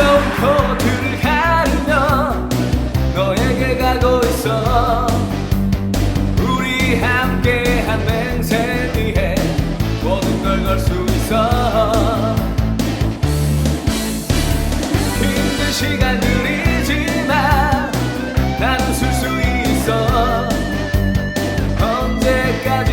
무거운 코트를 가르며 너에게 가고 있어. 우리 함께한 맹세 뒤에 모든 걸 걸 수 있어. 힘든 시간들이지만 나는 쓸 수 있어. 언제까지